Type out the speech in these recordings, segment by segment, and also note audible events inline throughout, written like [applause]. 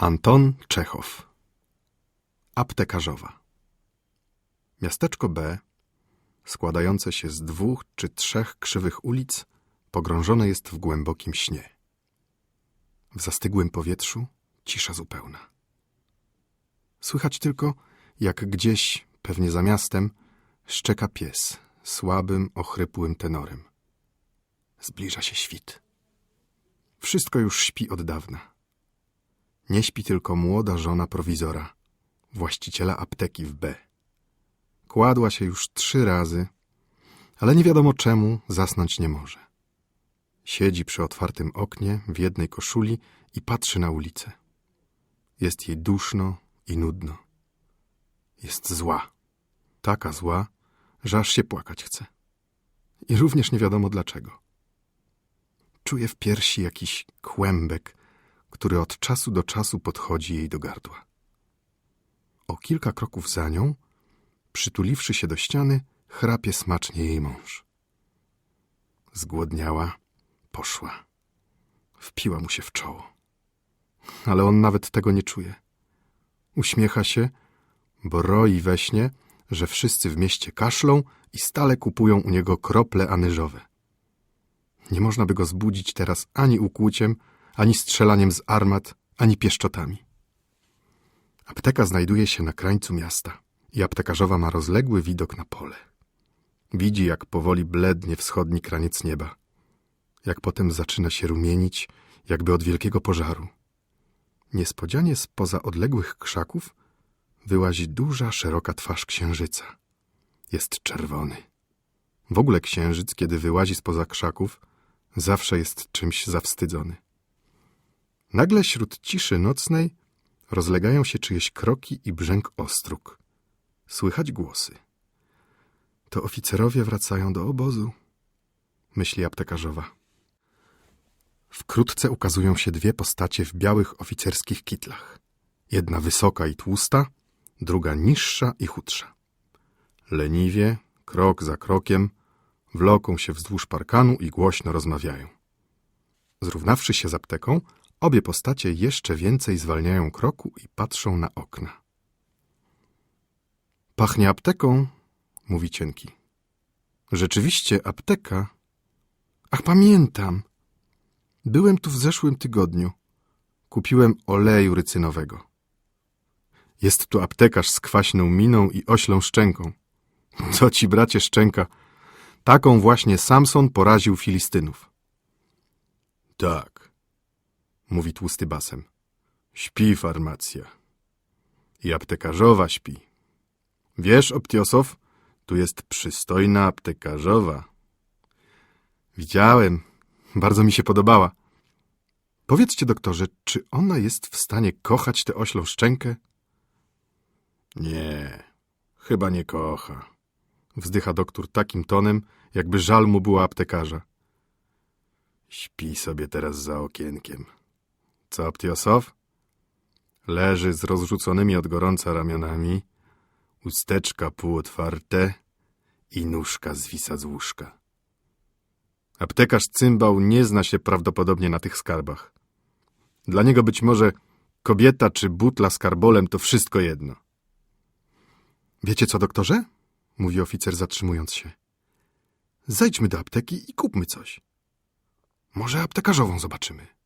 Anton Czechow Aptekarzowa Miasteczko B, składające się z dwóch czy trzech krzywych ulic, pogrążone jest w głębokim śnie. W zastygłym powietrzu cisza zupełna. Słychać tylko, jak gdzieś, pewnie za miastem, szczeka pies słabym, ochrypłym tenorem. Zbliża się świt. Wszystko już śpi od dawna. Nie śpi tylko młoda żona prowizora, właściciela apteki w B. Kładła się już trzy razy, ale nie wiadomo czemu zasnąć nie może. Siedzi przy otwartym oknie w jednej koszuli i patrzy na ulicę. Jest jej duszno i nudno. Jest zła. Taka zła, że aż się płakać chce. I również nie wiadomo dlaczego. Czuje w piersi jakiś kłębek, który od czasu do czasu podchodzi jej do gardła. O kilka kroków za nią, przytuliwszy się do ściany, chrapie smacznie jej mąż. Zgłodniała, poszła. Wpiła mu się w czoło. Ale on nawet tego nie czuje. Uśmiecha się, bo roi we śnie, że wszyscy w mieście kaszlą i stale kupują u niego krople anyżowe. Nie można by go zbudzić teraz ani ukłuciem, ani strzelaniem z armat, ani pieszczotami. Apteka znajduje się na krańcu miasta i aptekarzowa ma rozległy widok na pole. Widzi, jak powoli blednie wschodni kraniec nieba, jak potem zaczyna się rumienić, jakby od wielkiego pożaru. Niespodzianie spoza odległych krzaków wyłazi duża, szeroka twarz księżyca. Jest czerwony. W ogóle księżyc, kiedy wyłazi spoza krzaków, zawsze jest czymś zawstydzony. Nagle wśród ciszy nocnej rozlegają się czyjeś kroki i brzęk ostróg. Słychać głosy. To oficerowie wracają do obozu, myśli aptekarzowa. Wkrótce ukazują się dwie postacie w białych oficerskich kitlach. Jedna wysoka i tłusta, druga niższa i chudsza. Leniwie, krok za krokiem, wloką się wzdłuż parkanu i głośno rozmawiają. Zrównawszy się z apteką, obie postacie jeszcze więcej zwalniają kroku i patrzą na okna. Pachnie apteką, mówi cienki. Rzeczywiście apteka. Ach, pamiętam. Byłem tu w zeszłym tygodniu. Kupiłem oleju rycynowego. Jest tu aptekarz z kwaśną miną i oślą szczęką. Co ci, bracie, szczęka? Taką właśnie Samson poraził Filistynów. Tak, mówi tłusty basem. Śpi farmacja. I aptekarzowa śpi. Wiesz, Optiosow, tu jest przystojna aptekarzowa. Widziałem, bardzo mi się podobała. Powiedzcie, doktorze, czy ona jest w stanie kochać tę oślą szczękę? Nie, chyba nie kocha. Wzdycha doktor takim tonem, jakby żal mu było aptekarza. Śpi sobie teraz za okienkiem. Co, Optiosow? Leży z rozrzuconymi od gorąca ramionami, usteczka półotwarte i nóżka zwisa z łóżka. Aptekarz cymbał nie zna się prawdopodobnie na tych skarbach. Dla niego być może kobieta czy butla z karbolem to wszystko jedno. Wiecie co, doktorze? mówi oficer zatrzymując się. Zejdźmy do apteki i kupmy coś. Może aptekarzową zobaczymy.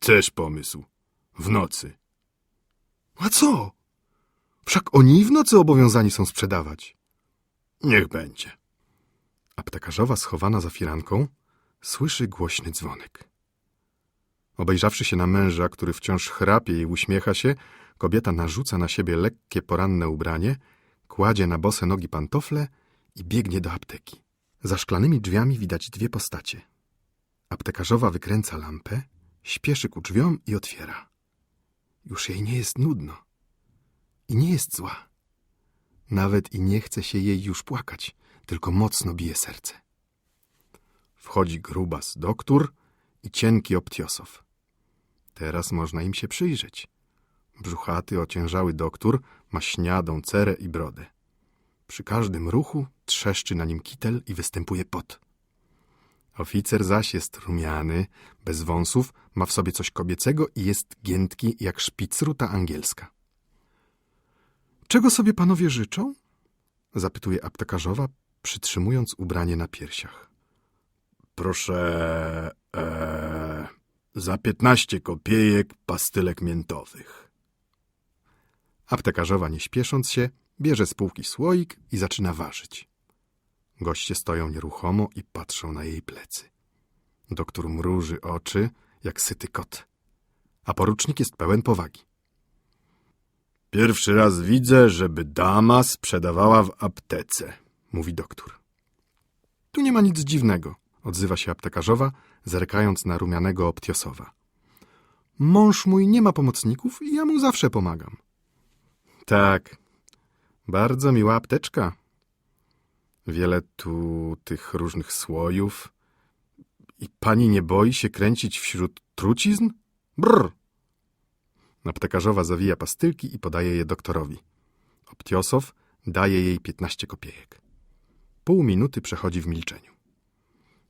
Też pomysł. W nocy. A co? Wszak oni w nocy obowiązani są sprzedawać. Niech będzie. Aptekarzowa schowana za firanką słyszy głośny dzwonek. Obejrzawszy się na męża, który wciąż chrapie i uśmiecha się, kobieta narzuca na siebie lekkie poranne ubranie, kładzie na bose nogi pantofle i biegnie do apteki. Za szklanymi drzwiami widać dwie postacie. Aptekarzowa wykręca lampę, śpieszy ku drzwiom i otwiera. Już jej nie jest nudno. I nie jest zła. Nawet i nie chce się jej już płakać, tylko mocno bije serce. Wchodzi grubas doktor i cienki Optiosow. Teraz można im się przyjrzeć. Brzuchaty, ociężały doktor ma śniadą cerę i brodę. Przy każdym ruchu trzeszczy na nim kitel i występuje pot. Oficer zaś jest rumiany, bez wąsów, ma w sobie coś kobiecego i jest giętki jak szpicruta angielska. Czego sobie panowie życzą? Zapytuje aptekarzowa, przytrzymując ubranie na piersiach. Proszę, e, za piętnaście kopiejek pastylek miętowych. Aptekarzowa, nie śpiesząc się, bierze z półki słoik i zaczyna ważyć. Goście stoją nieruchomo i patrzą na jej plecy. Doktor mruży oczy, jak syty kot, a porucznik jest pełen powagi. Pierwszy raz widzę, żeby dama sprzedawała w aptece, mówi doktor. Tu nie ma nic dziwnego, odzywa się aptekarzowa, zerkając na rumianego Optiosowa. Mąż mój nie ma pomocników i ja mu zawsze pomagam. Tak, bardzo miła apteczka. Wiele tu tych różnych słojów. I pani nie boi się kręcić wśród trucizn? Brr! Aptekarzowa zawija pastylki i podaje je doktorowi. Optiosow daje jej piętnaście kopiejek. Pół minuty przechodzi w milczeniu.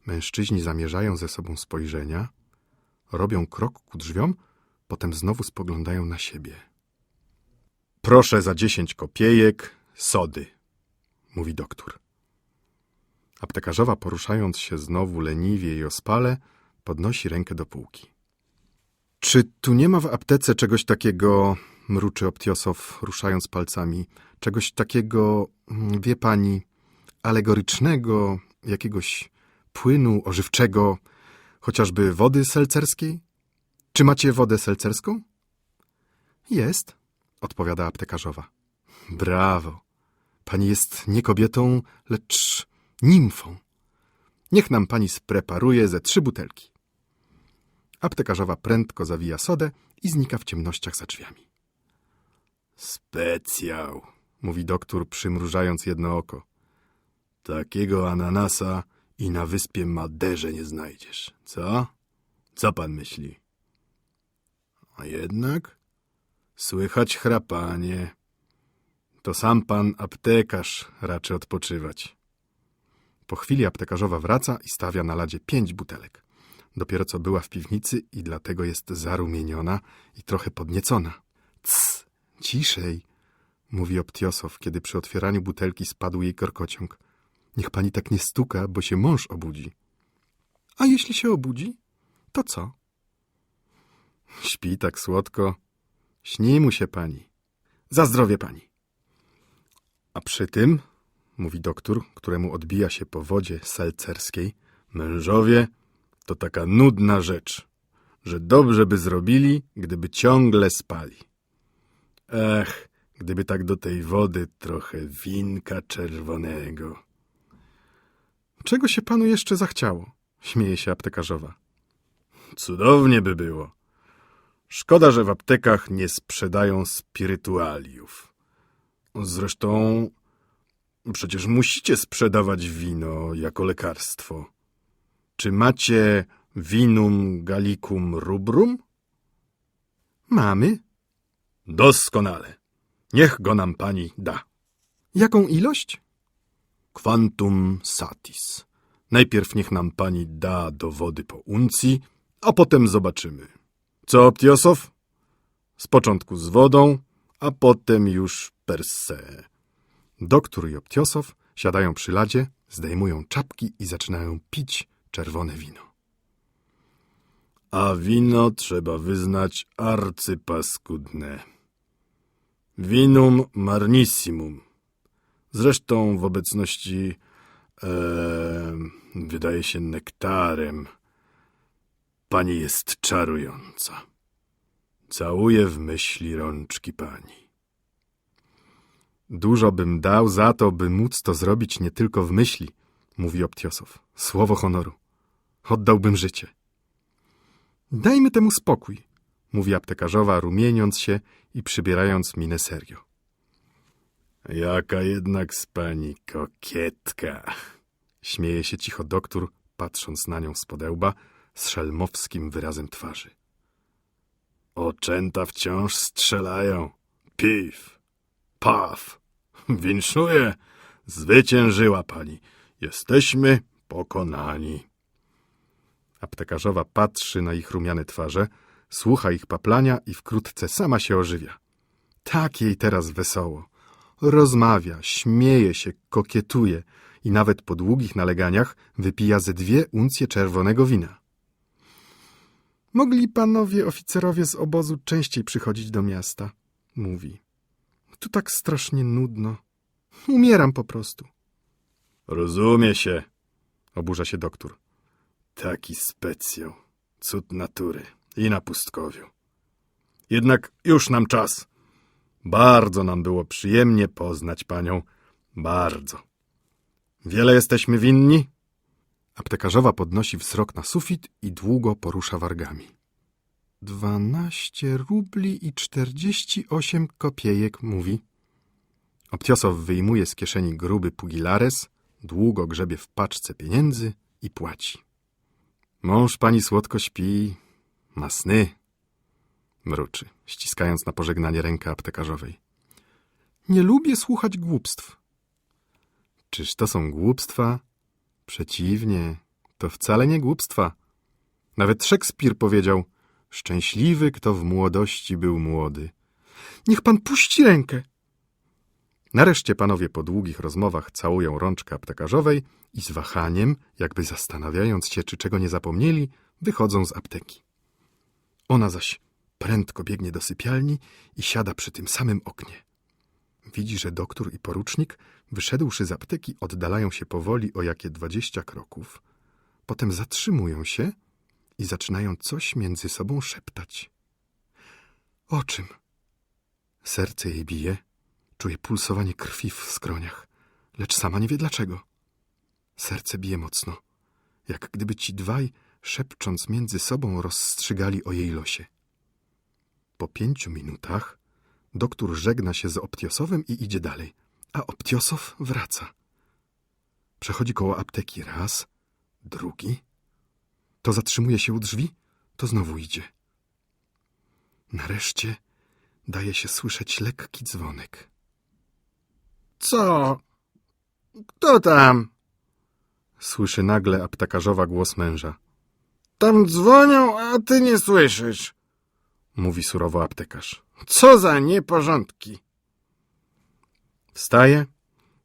Mężczyźni zamierzają ze sobą spojrzenia, robią krok ku drzwiom, potem znowu spoglądają na siebie. Proszę za dziesięć kopiejek sody, mówi doktor. Aptekarzowa, poruszając się znowu leniwie i ospale, podnosi rękę do półki. Czy tu nie ma w aptece czegoś takiego, mruczy Optiosow, ruszając palcami, czegoś takiego, mm, wie pani, alegorycznego, jakiegoś płynu ożywczego, chociażby wody selcerskiej? Czy macie wodę selcerską? Jest, odpowiada aptekarzowa. Brawo. Pani jest nie kobietą, lecz nimfą. Niech nam pani spreparuje ze trzy butelki. Aptekarzowa prędko zawija sodę i znika w ciemnościach za drzwiami. Specjał, mówi doktor, przymrużając jedno oko. Takiego ananasa i na wyspie Maderze nie znajdziesz. Co? Co pan myśli? A jednak słychać chrapanie. To sam pan aptekarz raczy odpoczywać. Po chwili aptekarzowa wraca i stawia na ladzie pięć butelek. Dopiero co była w piwnicy i dlatego jest zarumieniona i trochę podniecona. Cs, ciszej, mówi Optiosow, kiedy przy otwieraniu butelki spadł jej korkociąg. Niech pani tak nie stuka, bo się mąż obudzi. A jeśli się obudzi, to co? Śpi tak słodko. Śni mu się pani. Za zdrowie pani. A przy tym, mówi doktor, któremu odbija się po wodzie selcerskiej, mężowie to taka nudna rzecz, że dobrze by zrobili, gdyby ciągle spali. Ech, gdyby tak do tej wody trochę winka czerwonego. Czego się panu jeszcze zachciało? Śmieje się aptekarzowa. Cudownie by było. Szkoda, że w aptekach nie sprzedają spirytualiów. Zresztą przecież musicie sprzedawać wino jako lekarstwo. Czy macie vinum gallicum rubrum? Mamy. Doskonale. Niech go nam pani da. Jaką ilość? Quantum satis. Najpierw niech nam pani da do wody po uncji, a potem zobaczymy. Co, Ptiosow? Z początku z wodą, a potem już per se. Doktor i Optiosow siadają przy ladzie, zdejmują czapki i zaczynają pić czerwone wino. A wino trzeba wyznać arcypaskudne. Vinum marnissimum. Zresztą w obecności e, wydaje się nektarem. Pani jest czarująca. Całuję w myśli rączki pani. Dużo bym dał za to, by móc to zrobić nie tylko w myśli, mówi Optiosow. Słowo honoru. Oddałbym życie. Dajmy temu spokój, mówi aptekarzowa, rumieniąc się i przybierając minę serio. Jaka jednak z pani kokietka, śmieje się cicho doktor, patrząc na nią z podełba z szelmowskim wyrazem twarzy. Oczęta wciąż strzelają. Piw, paw, [laughs] winszuję, zwyciężyła pani. Jesteśmy pokonani. Aptekarzowa patrzy na ich rumiane twarze, słucha ich paplania i wkrótce sama się ożywia. Tak jej teraz wesoło. Rozmawia, śmieje się, kokietuje i nawet po długich naleganiach wypija ze dwie uncje czerwonego wina. Mogli panowie oficerowie z obozu częściej przychodzić do miasta, mówi. Tu tak strasznie nudno. Umieram po prostu. Rozumie się, oburza się doktor. Taki specjał, cud natury i na pustkowiu. Jednak już nam czas. Bardzo nam było przyjemnie poznać panią. Bardzo. Wiele jesteśmy winni? Aptekarzowa podnosi wzrok na sufit i długo porusza wargami. Dwanaście rubli i czterdzieści osiem kopiejek, mówi. Obtiosow wyjmuje z kieszeni gruby pugilares, długo grzebie w paczce pieniędzy i płaci. Mąż pani słodko śpi, ma sny, mruczy, ściskając na pożegnanie rękę aptekarzowej. Nie lubię słuchać głupstw. Czyż to są głupstwa? Przeciwnie, to wcale nie głupstwa. Nawet Szekspir powiedział: Szczęśliwy, kto w młodości był młody. Niech pan puści rękę. Nareszcie panowie po długich rozmowach całują rączkę aptekarzowej i z wahaniem, jakby zastanawiając się, czy czego nie zapomnieli, wychodzą z apteki. Ona zaś prędko biegnie do sypialni i siada przy tym samym oknie. Widzi, że doktor i porucznik, wyszedłszy z apteki, oddalają się powoli o jakie dwadzieścia kroków. Potem zatrzymują się i zaczynają coś między sobą szeptać. O czym? Serce jej bije, czuje pulsowanie krwi w skroniach, lecz sama nie wie dlaczego. Serce bije mocno, jak gdyby ci dwaj, szepcząc między sobą, rozstrzygali o jej losie. Po pięciu minutach doktor żegna się z Optiosowem i idzie dalej, a Optiosow wraca. Przechodzi koło apteki raz, drugi. To zatrzymuje się u drzwi, to znowu idzie. Nareszcie daje się słyszeć lekki dzwonek. Co? Kto tam? Słyszy nagle aptekarzowa głos męża. Tam dzwonią, a ty nie słyszysz, mówi surowo aptekarz. Co za nieporządki. Wstaje,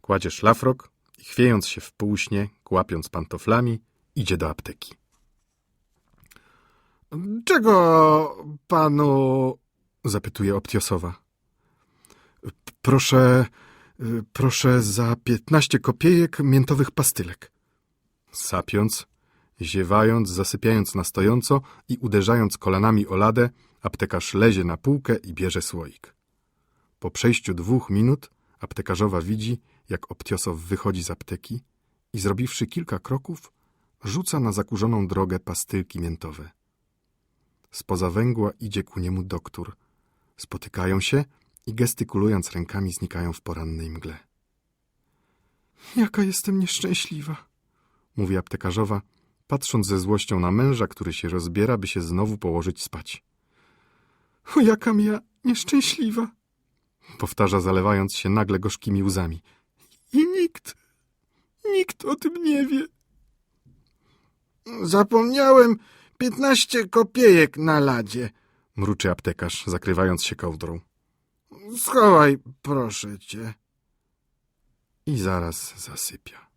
kładzie szlafrok i chwiejąc się w półśnie, kłapiąc pantoflami, idzie do apteki. Czego panu... zapytuje Optiosowa. Proszę, proszę za piętnaście kopiejek miętowych pastylek. Sapiąc, ziewając, zasypiając na stojąco i uderzając kolanami o ladę, aptekarz lezie na półkę i bierze słoik. Po przejściu dwóch minut aptekarzowa widzi, jak Optiosow wychodzi z apteki i zrobiwszy kilka kroków, rzuca na zakurzoną drogę pastylki miętowe. Spoza węgła idzie ku niemu doktor. Spotykają się i gestykulując rękami znikają w porannej mgle. Jaka jestem nieszczęśliwa, mówi aptekarzowa, patrząc ze złością na męża, który się rozbiera, by się znowu położyć spać. O, jakam ja nieszczęśliwa, powtarza zalewając się nagle gorzkimi łzami. I nikt, nikt o tym nie wie. Zapomniałem piętnaście kopiejek na ladzie, mruczy aptekarz, zakrywając się kołdrą. Schowaj, proszę cię. I zaraz zasypia.